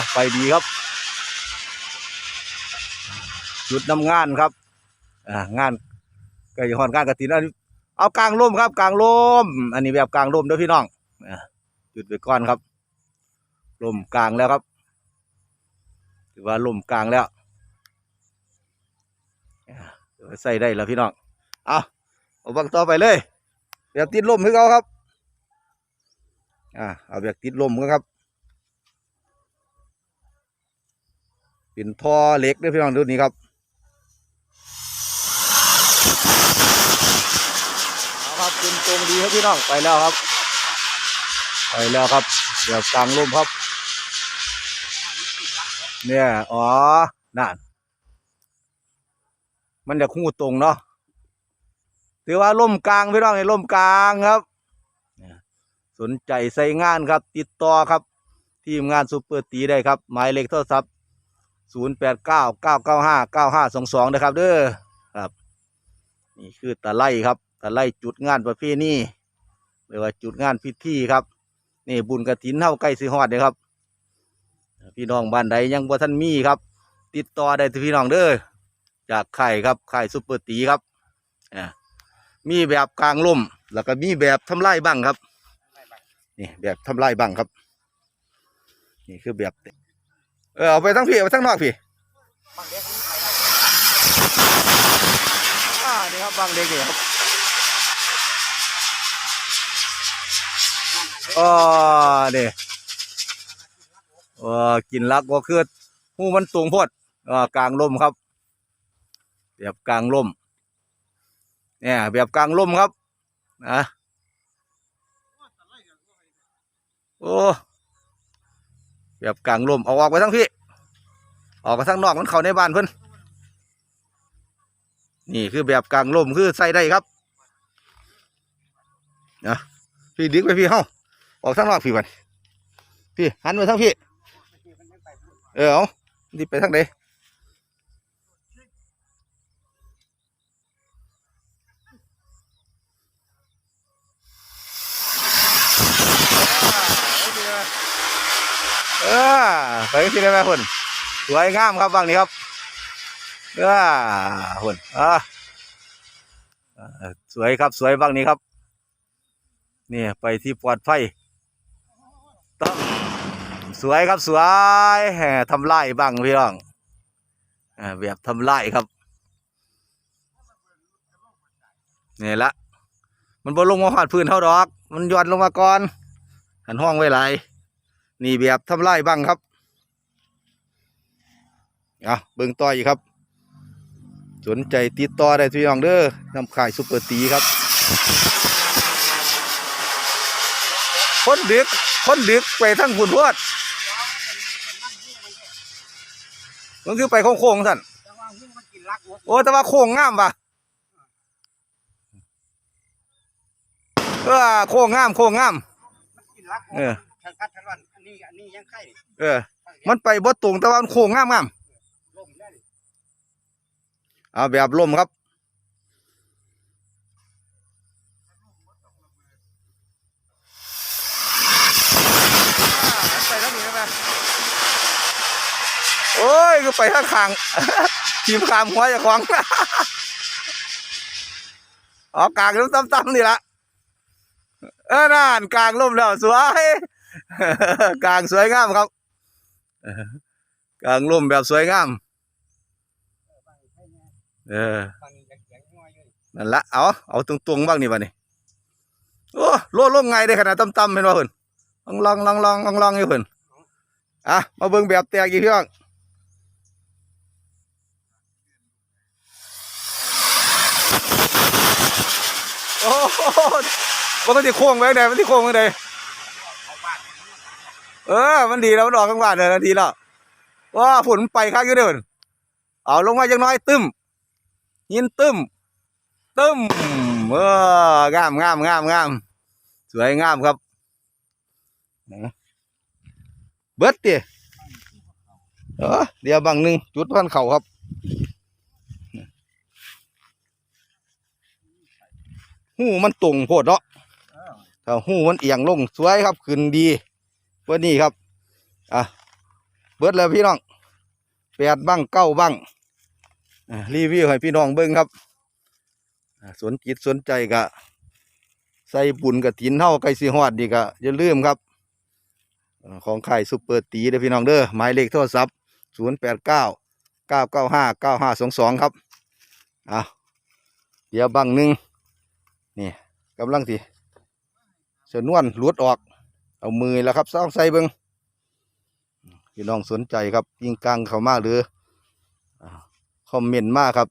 ะไปดีครับ จุดนำงานครับอ่างานไก่หอนการกระถินอันนี้เอากลางร่มครับกลางร่มอันนี้แบบกลางร่มด้อพี่น้องอะจุดไปก่อนครับร่มกลางแล้วครับถือว่าร่มกลางแล้วอะถือว่าใส่ได้แล้วพี่น้องเอาเอาบังต่อไปเลยแบบติดร่มให้เขาครับอ่าเอาแบบติดลมกันครับ เป็นท่อเล็กด้วยพี่น้องดูนี่ครับเอาครับเป็นตรงดีครับพี่น้องไปแล้วครับ ไปแล้วครับ เดี๋ยวกลางลมครับ เนี่ยอ๋อนั่นมันจะคู่ตรงเนาะถือว่าล่มกลางพี่น้องในล่มกลางครับสนใจใส่งานครับ ติดต่อครับ ทีมงานซูเปอร์ตีได้ครับ หมายเลขโทรศัพท์ 0 8 9 9 9 5 9 5 2 2นะครับ เด้อครับ นี่คือตะไลครับตะไลจุดงานประเภทนี้หรือว่าจุดงานพิธีครับ นี่บุญกระถินเท่าใกล้สิฮอดเลยครับ พี่น้องบ้านใดยังบ่ท่านมีครับ ติดต่อได้ที่พี่น้องเด้อจากไข่ครับไข่ายซูเปอร์ตีครับอ่ามีแบบกลางล่มแล้วก็มีแบบทำลายบ้างครับนี่แบบทำลายบังครับ นี่คือแบบ เออเอาไปทั้งพี่เอาไปทั้งนอกพี่อ่านี่ครับบังเด็กนี่ครับอ๋อนี่เออกินลักก็คือหูมันสูงโพดเออกลางลมครับ แบบกลางลมเนี่ยแบบกลางลมครับนะโอ้ แบบกลางลมเอาออกไปทั้งพี่ ออกไปทั้งนอกมันเข้าในบ้านเพิ่นนี่คือแบบกลางลมคือใส่ได้ครับนะพี่ดึกไปพี่เฮ้าออกทั้งนอกพี่บันพี่หันไปทั้งพี่ เออเอาดิไปทั้งใด เออไปที่ไหนแม่นสวยงามครับบางนี้ครับเออคนอ่าสวยครับสวยบางนี้ครับนี่ไปที่ปลอดภัยต้องสวยครับสวยแหมทำลายบ้างพี่น้องแบบทำลายครับนี่ละมันบ่ลงมาหอดพื้นเท่าดอก มันหย่อนลงมาก่อนหันห้องไว้หลย นี่แบบทำลายบ้างครับอะเบิ่งต่ออีกครับ สนใจติดต่อได้ที่น้องเด้อนำขายซุปเปอร์ตีครับคนดึกคนดึกไปทั้งฝุ่นพวดมันคือไปโค้งๆสั่นแต่ว่าหุ้มมันกินโอ้แต่ว่าโค้งงามว่ะเออโค้งงามโค้งงามเออ ชันคัดชันวันอันนี้อันนี้ยังไข่เออ มันไปบ่ตรงแต่ว่ามันโค้งงามงามล่มได้ดิเอาแบบลมครับ ไปทางนี้ไหมโอ้ยก็ไปข้างขางทีมขามหัวอย่าของอ๋อกลางลมตั้มๆนี่ละเออนั่นกลางลมแล้วสวย กลางสวยงามครับกลางลมแบบสวยงาม เออนั่นละเอาเอาตรงๆบ้างนี่บ้านี่โอ้โล่ลงไงได้ขนาดต่ำๆเป็นว่าเพิ่นลองลองลองลองลองอยู่เพิ่นอะมาเบิ่งแบบแตกอีกพี่องโอ้โหมันที่โค้งไว้ไหนมันที่โค้งไว้ไหนเอาบ้าน เออ มันดีแล้วมันออกกลางวันเลยนาทีแล้วว้าฝนไปข้างอยู่เดินเอาลงมาจังน้อยตึมยินตึมตึมเอองามงามงามงามสวยงามครับนะเบิดตีเออเดี๋ยวบางหนึ่งจุดพันเข่าครับหูมันตรงโพดเนาะเออถ้าหูมันเอียงลงสวยครับขึ้นดี กว่านี้ครับ อะ เบิดแล้วพี่น้องแปดบังเก้าบังรีวิวให้พี่น้องเบิ่งครับอ่าสนจิตสนใจกะ ใส่บุญกับถินเท่าไก่สีหอดดีกะอย่าลืมครับ ของไข่ซุปเปอร์ตีเด้อพี่น้องเด้อหมายเลขโทรศัพท์ศูนย์แปดเก้าเก้าเก้าห้าเก้าห้าสองสองครับอะเดี๋ยวบังหนึ่งนี่กำลังสิเสนวนหลุดออก เอามือแล้วครับซ่องใส่เบิงพี่น้องสนใจครับ ยิงกลางเขามาหรือคอมเมนต์มากครับ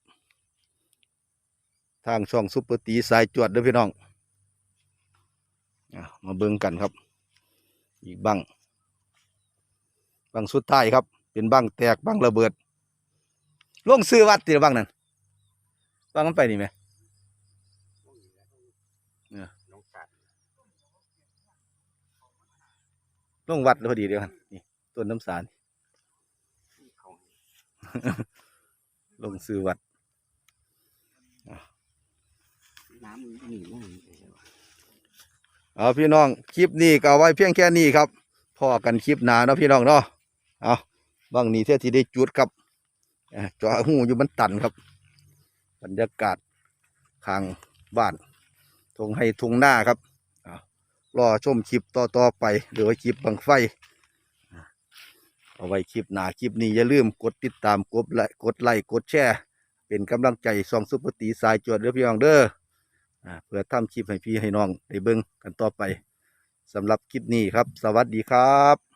ทางช่องซุปเปอร์ตีสายจวดด้อพี่น้องมาเบิ่งกันครับ อีกบังบังสุดท้ายครับ เป็นบังแตกบังระเบิดลงซื้อวัดตีละบังนั่นบังมันไปนี่ไหม เนี่ย น้องกัด ลงวัดพอดีเดียวกันนี่ต้นน้ำสารลงซื้อวัดน้ำหนีเอาพี่น้องคลิปนี้ก็เอาไว้เพียงแค่นี้ครับพ่อกันคลิปหนาเนาะพี่น้องเนาะเอาบางนี้เท่าที่ได้จุดครับเอ่อจอหูอยู่มันตันครับ บรรยากาศข้างบ้านทงให้ทงหน้าครับ รอชมคลิปต่อๆไป หรือว่าคลิปบังไฟ เอาไว้คลิปหนาคลิปนี้อย่าลืมกดติดตามกดไลค์กดไลค์กดแชร์ เป็นกำลังใจซองซุปเปอร์ตีสายจวดเรือพี่น้องเด้ออ่าเพื่อทำคลิปให้พี่ให้น้องได้เบิ่งกันต่อไปสำหรับคลิปนี้ครับ สวัสดีครับ